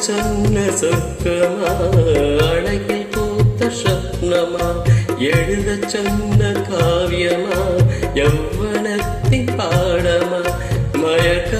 சொன்ன சொக்கமா அழகில் பூத்த சொப்னமா எழுத சொன்ன காவியமா யௌவனத்தின் பாடமா மயக்க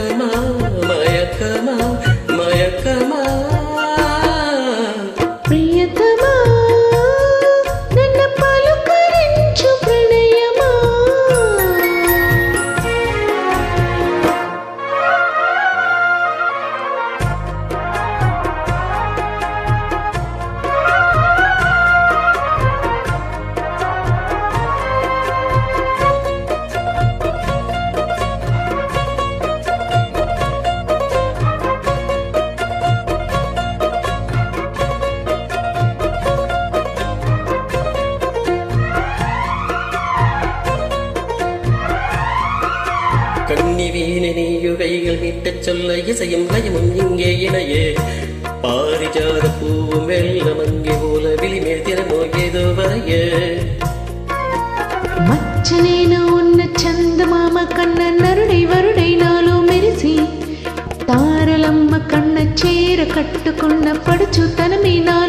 கன்னி வீணை நீயுகைகள் மீட்டச் சொல்ல இசையும் லயமும் இங்கே இணையே பாரிஜாத பூவும் வெள்ளம் அங்கே போல விழிமேல் திறமோ ஏதோ வரைய మచ్చ నేను ఉన్న చందమామ కన్న నరుడై వరుడై నాలో మెరిసి తారలమ్మ కన్న చీర కట్టుకున్న పడుచు తనమే నాలో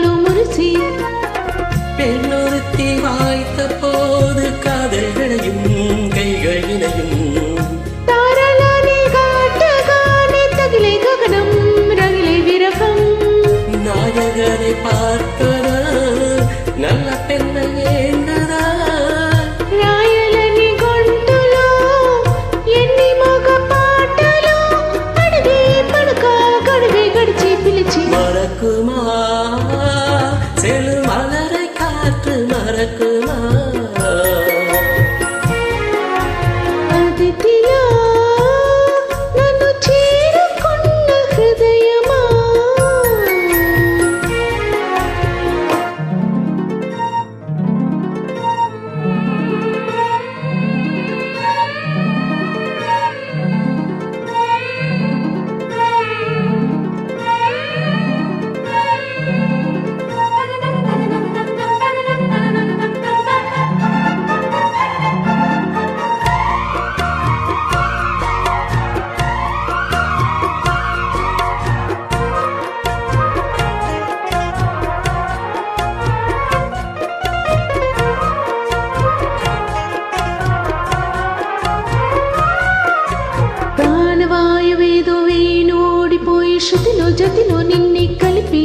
శృతిలో జతిలో నిన్నే కలిపి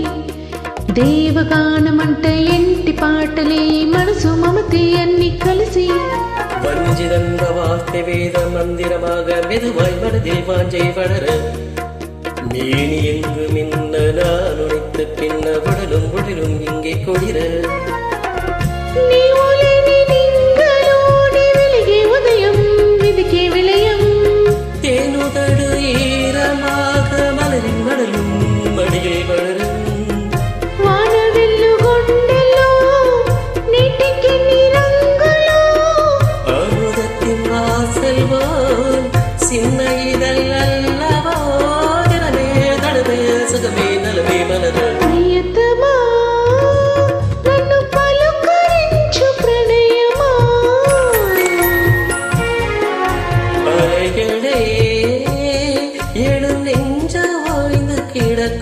దేవగానమంట ఎంటి పాటలే మనసు మమతే అన్ని కలిసి வருஞ்சிதந்தவாஸ்தி வேத மந்திரமாக மெதுவாய் மனதில் வாஞ்சை வளர மேனி என்று மின்ன நான் உழைத்து பின்ன உடலும் உடலும் இங்கே கொடிர நீ உலகி நீங்கள் உதயம் விதிக்கே விளையா